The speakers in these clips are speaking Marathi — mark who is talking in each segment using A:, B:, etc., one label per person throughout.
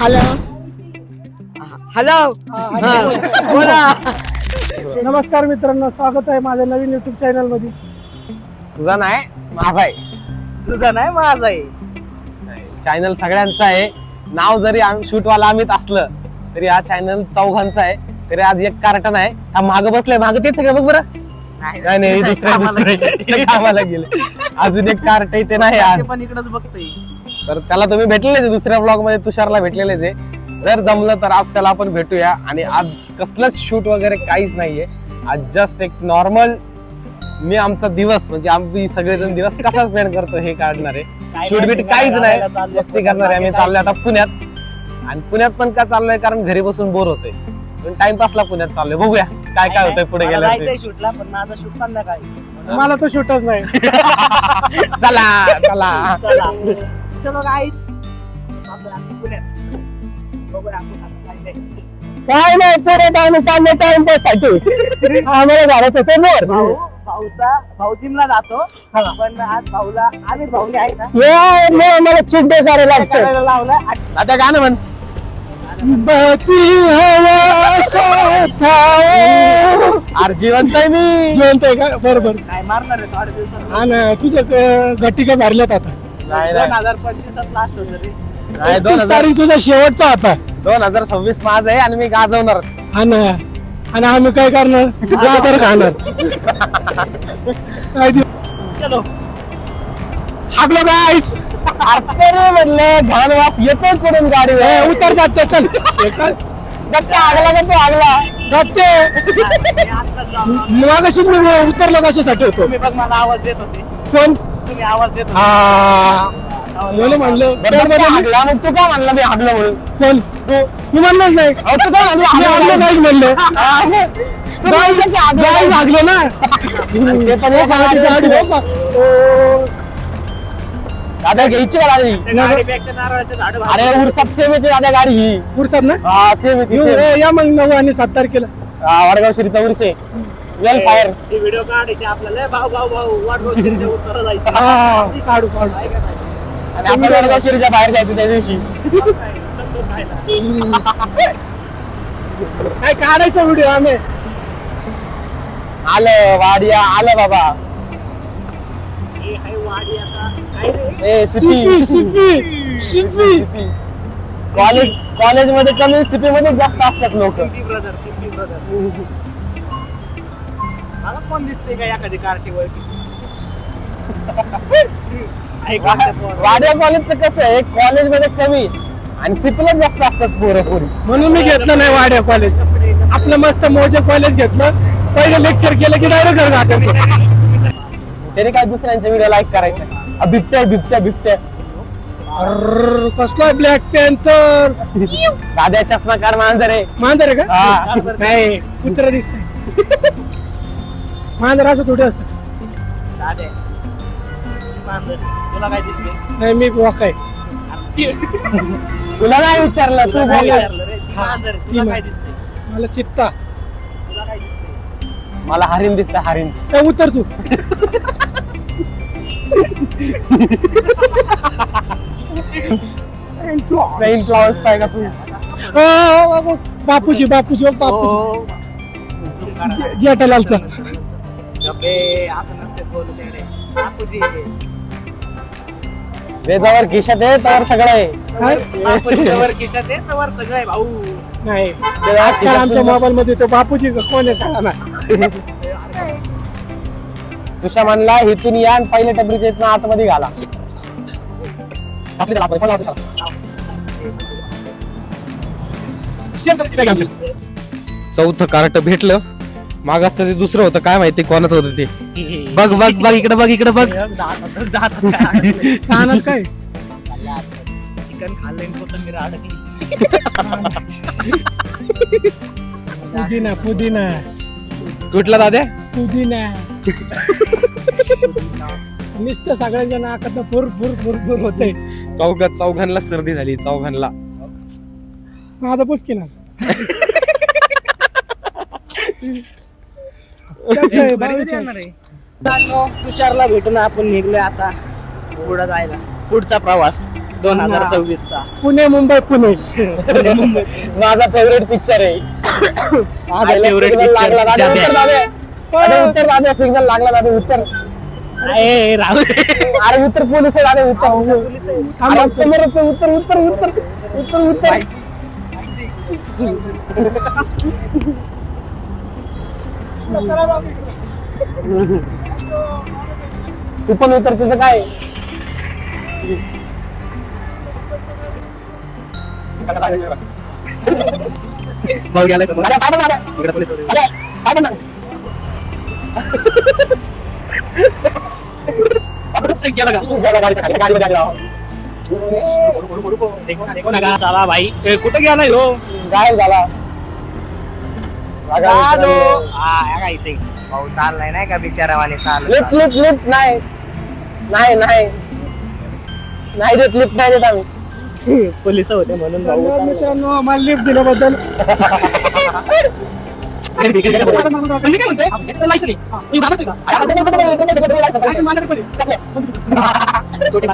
A: हॅलो हॅलो बोला.
B: नमस्कार मित्रांनो स्वागत आहे माझ्या नवीन युट्यूब चॅनलमध्ये
C: तुझा नाही माझा आहे.
A: तुझा नाही माझा आहे.
C: चॅनल सगळ्यांचा आहे. नाव जरी शूटवाला अमित असलं तरी हा चॅनल चौघांचा आहे. तरी आज एक कार्टन आहे. हा माग बसलाय माग तेच आहे का? बघ बरं. नाही नाही हे दुसरे दुसरे ते कामाला गेले. अजून एक कार्ट आहे ते नाही आज.
A: पण इकडेच बघतोय.
C: तर त्याला तुम्ही भेटलेलेच आहे दुसऱ्या ब्लॉगमध्ये तुषारला भेटलेलेच आहे. जर जमलं तर आज त्याला आपण भेटूया. आणि आज कसलंच शूट वगैरे काहीच नाहीये. आज जस्ट एक नॉर्मल मी आमचा दिवस म्हणजे आम्ही सगळेजण दिवस कसा स्पेंड करतो हे काढणार आहे. शूट बीट काहीच नाही. मस्ती करणार आहे. आम्ही चाललोय आता पुण्यात. आणि पुण्यात पण का चाललोय? कारण घरी बसून बोर होतोय. पण टाइमपासला पुण्यात चाललोय. बघूया काय काय होतंय पुढे
A: जायचंय शूटला पण माझा शूट संध्याकाळी.
B: मला तर शूटच नाही.
C: चला. चला.
A: चला चलो गाईच आपण आता पुण्यात बघूया आपण आता काय काय.
B: काय नाही पुढे टाइम चालले टाइमसाठी आम्हाला घरात होते बोर
A: भाऊ भाऊचा भाऊ जिमला जातो पण आज भाऊला आम्ही भाऊने आहे ना
B: ये मला करायला लागतं
A: करायला लावला
C: आता गाणं म्हण
B: बहती हवा साथाओ.
C: अरे जिवंत आहे मी
B: जिवंत आहे का बरोबर
A: काय मारणार आहे थोड्या दिवसात
B: हा तुझ्या गट्टी काय भरल्यात आता
C: नाही
A: दोन हजार पंचवीसात लास्ट होतं रे.
C: नाही, दोन
B: एकतीस
C: हजार
B: तारीख तुझा शेवटचा आता.
C: दोन हजार सव्वीस माझ आहे आणि मी गाजवणारच
B: हा ना आणि आम्ही काय करणार? गाजर खाणार. काय
A: चलो.
B: हाकलो गाईच
C: अरे म्हणलं घाण वास येतोय कुठून गाडी
B: उतर जाते चल.
C: आगला गप्पा आगला.
B: जाते
A: मी आत्ताच जाऊन आलो.
B: मगाशीच मी उतरलो कशासाठी होतो?
A: तुम्ही बघ मला आवाज देत होते.
B: कोण?
A: तुम्ही आवाज देत होते.
B: हा. मला म्हणलं.
C: मग तू का म्हणला मी हागलो म्हणून?
B: कोण? मी म्हणलंच नाही.
C: अहो, तू काय म्हणला?
B: मी म्हणलं.
C: हा, मग. तू की
B: ना.
C: ते पण एक.
B: हो का?
C: दादा घ्यायची का गाडी?
A: त्या गाडीपेक्षा नारळाचं झाड
C: अरे उरसात सेम येते दादा गाडी ही.
B: पुरसाद ना?
C: हा सेम येते
B: येऊ
C: same.
B: रे, या मग नऊ आणि सात तारखेला.
C: हा, वडगाव श्रीचा उर्स आहे. वेल फायर
A: व्हिडिओ काढायचे आपल्याला. भाऊ भाऊ भाऊ वाट बघ जायचं.
B: हा काढू काढू.
A: काय काय नाही.
C: आणि आपण वडगाव श्रीच्या बाहेर जायचं त्या दिवशी?
A: काय,
B: काढायचा व्हिडिओ आम्ही?
C: आलं वाडिया आलं बाबा.
A: हे आहे वाडी आता काय रे?
C: ए
B: शिफी
C: सिपी
B: शिफी शिफी
C: कॉलेज कॉलेजमध्ये कमी सिपी मध्ये जास्त असतात लोक.
A: मला कोण दिसते का एखादी कारची?
C: वाडिया कॉलेजचं कसं आहे? कॉलेजमध्ये कमी आणि सिपीला जास्त असतात पोरं पोरी.
B: म्हणून मी घेतलं नाही वाड्या कॉलेज आपलं मस्त मोजे कॉलेज घेतलं. पहिलं लेक्चर केलं की डायरेक्ट घर
C: त्याने काय दुसऱ्यांचे व्हिडिओ लाईक करायचे? बिबट्या बिबट्या बिबट्या.
B: अर्र, कसला ब्लॅक पॅन्थर
C: दाद्या चष्मा कार मांजर आहे.
B: मांजर आहे का?
C: हा.
B: नाही कुत्र दिसत मांजर असं थोडे असतं
A: दादे. मांजर. तुला काय दिसते
B: नाही मी वॉक आहे.
C: तुला नाही विचारलं तू
A: तुला काय
C: बोल
A: विचारलं रे? ती
B: हा,
A: मांजर.
B: ती
A: तुला
B: मा-
A: काय दिसते
B: मला चित्ता.
A: तुला काय दिसते
C: मला हरिण दिसतं हरिण.
B: ए, उतर तू.
C: ट्रेन फ्लॉवर्स आहे का तू?
B: अ, अ, अ, बापूजी बापूजी ओ, बापूजी.
A: हो.
B: जे- जेठालालचा
C: रेजावर खिशात आहे सगळं
A: तवर सगळं आहे भाऊ.
B: नाही.
C: ते
B: आजकाल आमच्या मोबाईल मध्ये तो बापूजी का कोण आहे कळा ना
C: तुषा म्हणला इथून या आणि पहिले टपरीच्या इथनं आतमध्ये घाला. आपली त्याला आपण? चौथं कार्ट भेटलं. मागासचं ते दुसरं होतं काय माहिती कोणाचं होतं ते. बघ बघ बघ इकडे बघ इकडे बघ?
B: कानात काय.
A: चिकन कोथिंबीर अडकली
B: पुदिना पुदिना.
C: सुटला दाद्या?
B: पुदिना. नुसतं सगळ्यांच्या नाकात फुर फुर फुर फुर होते
C: चौघ चौघांना सर्दी झाली चौघांना
B: माझा पुसकी ना.
A: मित्रांनो, तुषारला भेटून आपण निघलोय आता पुढे जायला. पुढचा प्रवास दोन हजार सव्वीस चा
B: पुणे मुंबई पुणे.
C: माझा फेवरेट पिक्चर आहे.
A: माझा फेवरेट
C: लागला दादा, उत्तर दादा. अरे उत्तर दादा सिग्नल लागला दादा उत्तर. अरे उत्तर पोलीस आहे दादा उत्तर. आहे, उत्तर उत्तर उत्तर उत्तर उत्तर तू पण उत्तर तुझं काय
A: भाऊ गेलाय समोर
C: अरे, दादा, दादा.
A: इकडे पोलीस होते.
C: अरे, दादा ना.
A: गेला का
C: गाडी- गाडी- गाडी- गाडीमध्ये आली राव.
A: देखो ना, देखो ना का साला भाई ए, कुठं गेला हो
C: गायब झाला मित्रांनो.
A: हा इथे. भाऊ चाललाय नाही का बिचारावाने चाल.
C: लिफ्ट लिफ्ट लिफ्ट नाही. नाही नाही. नाही देत लिफ्ट नाही देत आम्ही.
A: पोलीस होते म्हणून भाऊ
B: मित्रांनो आम्हाला लिफ्ट दिल्याबद्दल.
A: छोटे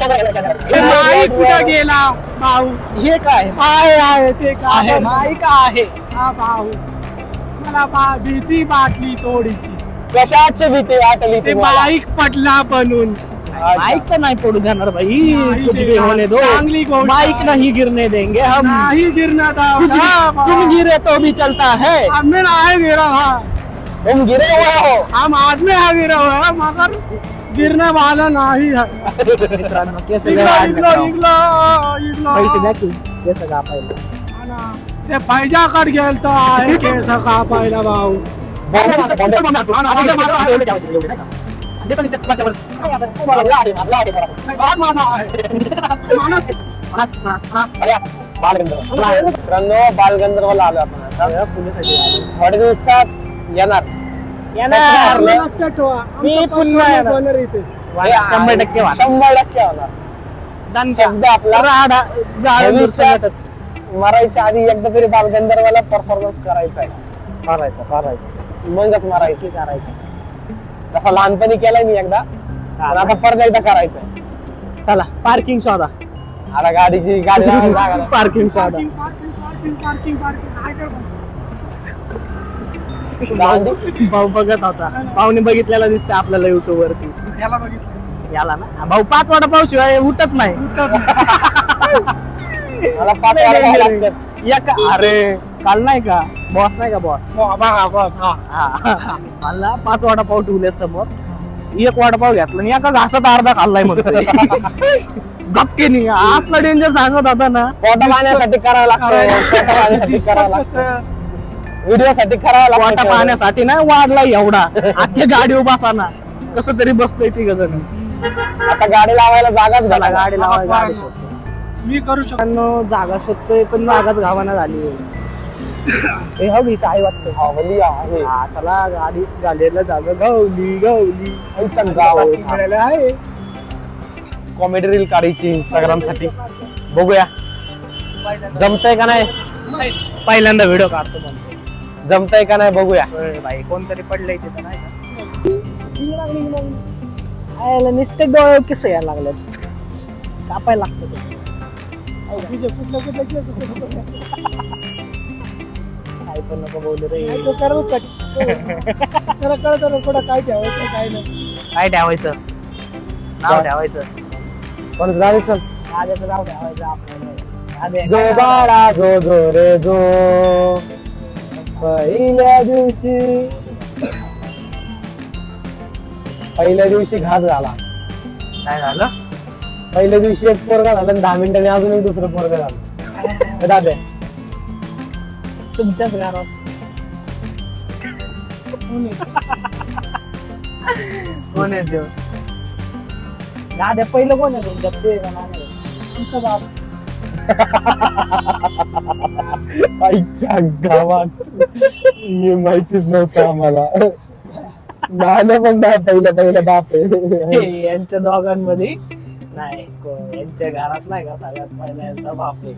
B: माईक कुठं गेला भाऊ
A: हे काय
B: आहे आहे ते का
A: आहे माईक आहे
B: हा भाऊ मला बा भीती वाटली थोडीशी
C: कशाची भीती वाटली
B: ते
C: तुम्हाला?
B: बाईक पडला बनून
A: माइक तो नहीं तोड़ देना भाई
B: नहीं
A: कुछ भी होने दो
B: चांगली गोष्ट
A: माइक। नहीं गिरने देंगे हम
B: नाही गिरना था
A: कुछ भी- तुम गिरे तो भी चलता है
B: हमें नाही गिरा हा
C: तुम गिरे हुए हो
B: हम आदमी है गिरा हुआ है मगर गिरने वाला नहीं है
A: मित्रांनो केस पैसे द्या की केस का पाहिलं
B: हा ना. ते पैजाकड गेलतो आहे केस का पाहिला भाऊ बाद माझा आहे
C: मित्रांनो बालगंधर्वला आलो आपण थोड्या दिवसात येणार.
B: आपलं लक्षात ठेवा.
A: मी पुन्हा येणार.
B: होणार इथे.
A: शंभर टक्के.
C: शंभर टक्के होणार. शब्द आपला.
A: राडा जाळून
C: भविष्यात
A: दुसरं
C: मरायच्या आधी एकदा तरी बालगंधर्वाला परफॉर्मन्स करायचा आहे.
A: मारायचं मारायचं.
C: मगच मरायचं
A: करायचं.
C: तसा लहानपणी केलाय मी एकदा. पण आता परत एकदा करायचंय.
A: चला पार्किंग शोधा.
C: आता गाडीची गाडी लावायला जागा नाही.
A: पार्किंग शोधा.
B: Parking, parking. काय करतो?
A: भाऊ बघत होता. भाऊने बघितलेला दिसते आपल्याला युट्यूब वरती.
B: याला बघितलं.
A: याला ना? भाऊ पाच वाटा पाऊस शिवाय उठत नाही.
C: मला पाच वाजता जावं लागतात.
A: एक अरे काल नाही का? बॉस नाही का बॉस? मला पाच वडापाव ठेवले समोर. एक वडापाव घेतला आणि एका घासात अर्धा खाल्लाय म्हणतोय. गपकेनी असला डेंजर सांगत होता ना.
C: पोटा पाण्यासाठी करावं लागतं. पोटा पाण्यासाठी करावं लागतं. साठी करावं
A: वाटा पाहण्यासाठी ना वाढला एवढा. अख्ख्या गाडी बसाना. कसं तरी बसतोय ती गजन
C: आता गाडी लावायला जागाच झाला
A: गाडी लावा
B: बाबा,
A: गाडी
B: बाबा.
A: शोधतो.
B: मी करू शकतो.
A: पण जागा शोधतोय पण जागाच गावाना झाली. हे हो वाटतं.
C: हवली आहे.
A: हा चला गाडी झालेलं जागा गावली गावली
B: आहे.
C: कॉमेडी रील काढायची इंस्टाग्रामसाठी. बघूया. जमतंय का नाही?
A: पहिल्यांदा व्हिडिओ काढतो म्हणतो
C: जमतंय का नाही बघूया.
A: भाई कोणतरी पडलंय तिथं नाही का? आयला नुसते डोळे कसे यायला लागलेत. कापायला लागतं ते. काय पण नको बोलू रे.
B: त्याला कळत कुठं काय ठेवायचं काय नाही.
A: काय ठेवायचं? नाव? ठेवायचं.
C: पण गाडी चल.
A: राजाचं नाव ठेवायचं आपल्याला. राजा
C: जो बाळा जो जो रे जो. पहिल्या दिवशी. पहिल्या दिवशी घात झाला.
A: काय झालं?
C: पहिल्या दिवशी एक पोरगा झाला आणि दहा मिनिटांनी अजून एक दुसरं पोरगा झालं. दादा
A: तुमच्याच घरात. कोण आहे? देव? दादा पहिलं कोण आहे तुमच्यात? ते?
B: आमचा बाप.
C: आईच्या गावात. हे माहितीच नव्हतं आम्हाला. नाना पण बाप पहिलं पहिलं बाप आहे.
A: हे यांच्या दोघांमध्ये. नाही को- यांच्या घरात नाही का सगळ्यात पहिला यांचा बाप आहे?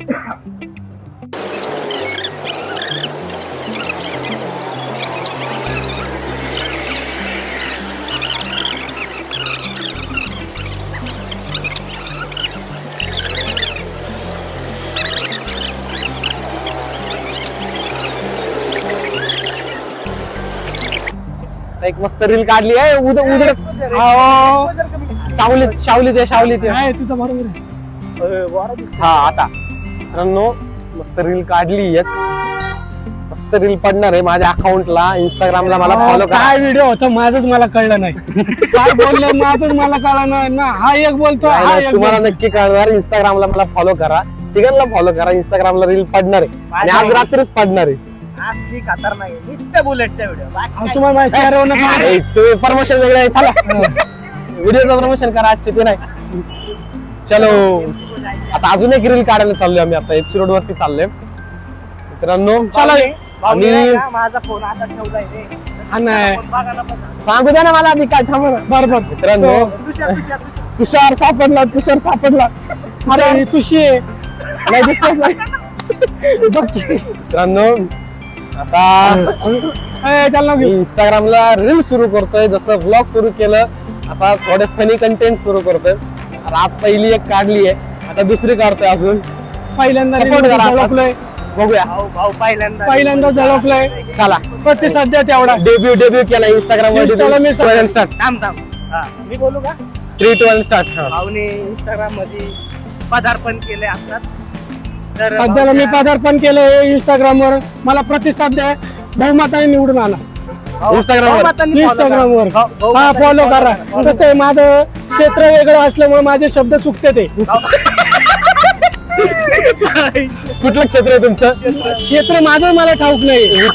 C: एक मस्त रील काढली आहे. उद उजड अहो, सावलीत सावलीत आहे सावलीत आहे.
B: तिथं बरोबर
C: हा आता. मित्रांनो मस्त रील काढली एक मस्त रील पडणार आहे माझ्या अकाउंटला इंस्टाग्रामला मला फॉलो करा.
B: काय व्हिडिओ होता माझंच मला कळलं नाही. काय बोललं माझंच मला कळलं नाही. ना हा एक बोलतो हा एक
C: तुम्हाला. नक्की कळणार इंस्टाग्रामला मला फॉलो करा. तिघांना फॉलो करा इंस्टाग्रामला रील पडणार आहे. आणि आज रात्रीच पडणार आहे.
A: असली खतरनाक आहे नुसत्या बुलेटच्या व्हिडिओ
B: तुम्हाला
C: तुम्ही प्रमोशन वेगळं आहे चला. व्हिडिओचं प्रमोशन करा आजचे ते नाही. चलो. आता अजून एक रील काढायला चाललोय आम्ही आता एपिसोड वरती चाललोय. मित्रांनो चला. आणि
A: माझा फोन आता ठेवलाय रे.
B: हा नाही.
A: फोन बघायला पण
C: सांगू द्या ना मला आधी काय थांबा ना.
B: बरोबर
C: मित्रांनो
A: तुषार तुषार
C: सापडला तुषार सापडला.
B: अरे तुशी आहे
C: नाही दिसतच नाही.
B: बघ की.
C: मित्रांनो आता इंस्टाग्रामला रील सुरू करतोय जसं ब्लॉग सुरू केलं आता थोडे फनी कंटेंट सुरू करतोय. आज पहिली एक काढली आहे आता दुसरी काढतोय अजून.
B: पहिल्यांदा
C: बघूया.
A: पहिल्यांदा
B: पहिल्यांदा झळकलोय.
C: चला.
B: प्रतिसाद द्या तेवढा.
C: डेब्यू डेब्यू केला इंस्टाग्राम
B: ला मी
C: वर स्टार्ट
A: थांब थांब. हा, मी बोलू का?
C: थ्री टू वन स्टार्ट
A: भाऊने इंस्टाग्राममध्ये पदार्पण केले आताच तर
B: सध्याला मी पदार्पण केलंय इंस्टाग्राम वर मला प्रतिसाद द्या. बहुमताने निवडून आला
A: भाऊ-
C: Instagram वर.
A: भाऊमातांनी follow
B: इंस्टाग्राम वर
A: करा. भाऊ-
B: हा फॉलो करा.
A: follow
B: कसं आहे माझं क्षेत्र वेगळं असल्यामुळे माझे शब्द चुकते ते.
C: कुठलं क्षेत्र आहे तुमचं?
B: क्षेत्र माझं मला ठाऊक नाही.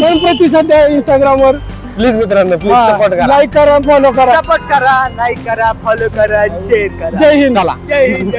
B: पण प्रतिसाद द्या इंस्टाग्राम वर
C: प्लीज मित्रांनो प्लीज सपोर्ट करा.
B: लाईक करा फॉलो करा.
A: सपोर्ट करा लाईक करा फॉलो करा शेअर करा.
B: जय हिंद.
C: चला.
A: जय हिंद.